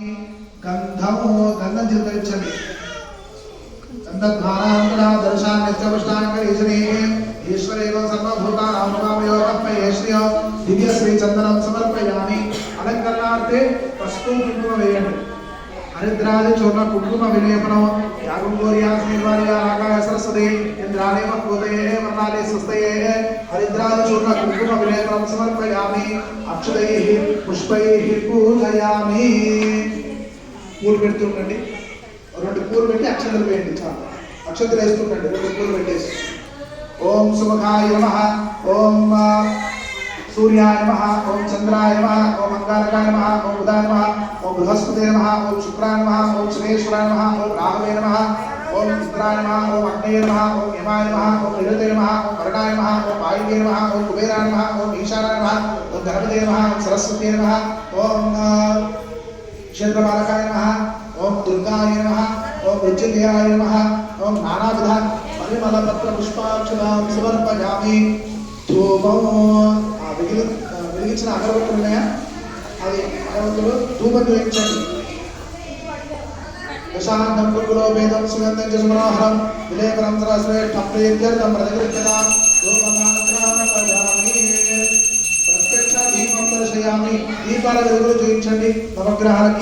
గంధము గంధం చిలకరించండి గంధద్వారాంతరా దర్శాన్ ఈశ్వరేవ సర్వభూతానాం దివ్య శ్రీ చందనం సమర్పయామి అలంకరణార్థే పసుపు కుంకుమ వేయండి హరిద్రాది చూర్ణ కుంకుమ విలేపనం యాగం గోర్యాస్మిర్వార్య ఆకాయ సరస్వతి ఇంద్రాణి మహోదయే వర్ణాలే స్వస్తయే హరిద్రాది చూర్ణ కుంకుమ విలేపనం సమర్పయామి అక్షతై పుష్పై పూజయామి. పూలు పెడుతుండండి రెండు పూలు పెట్టి అక్షతలు వేయండి చాలు. అక్షతలు వేస్తుండండి రెండు పూలు పెట్టేసి. ఓం సుముఖాయ నమ ఓం సూర్యాయ నమ ఓం చంద్రాయ నమ ఓం అంగారకాయ నమ ఓం బుధాయ నమ ఓం బృహస్పతి నమ ఓం శుక్రాయ నమ ఓం శనేశ్వరాయ నమ ఓం రాహవే నమ. ఓం ఇంద్రాయ నమ ఓం అగ్నయ నమ ఓం యమాయ నమ ఓం నిరుతే నమ ఓం వరుణాయ నమ ఓం వాయువే నమ ఓం కుబేరాయ నమ ఓం ఈశానాయ నమ ఓం గణపతే నమ ఓం సరస్వతే నమ ఓం క్షేత్రపాలకాయ నమ ఓం దుర్గాయ నమ ఓం మృత్యుంజయాయ నమ ఓం నానావిధ పరిమళ పత్ర పుష్పాక్షరాం సమర్పయామి ధూపం ఆ వెలిగి వెలిగించిన అగరబత్తులు ఉన్నాయా అది అగరబత్తులు ధూపం వెలిగించండి విశాంతం కుకులో వేదం సుగంధం చ మనోహరం విలేకరం శ్రేష్ఠ ప్రీత్యర్థం ప్రతిగృహ్యతాం ప్రత్యక్ష దీపం దర్శయామి దీపాల వెలుగులు చూపించండి నవగ్రహాలకి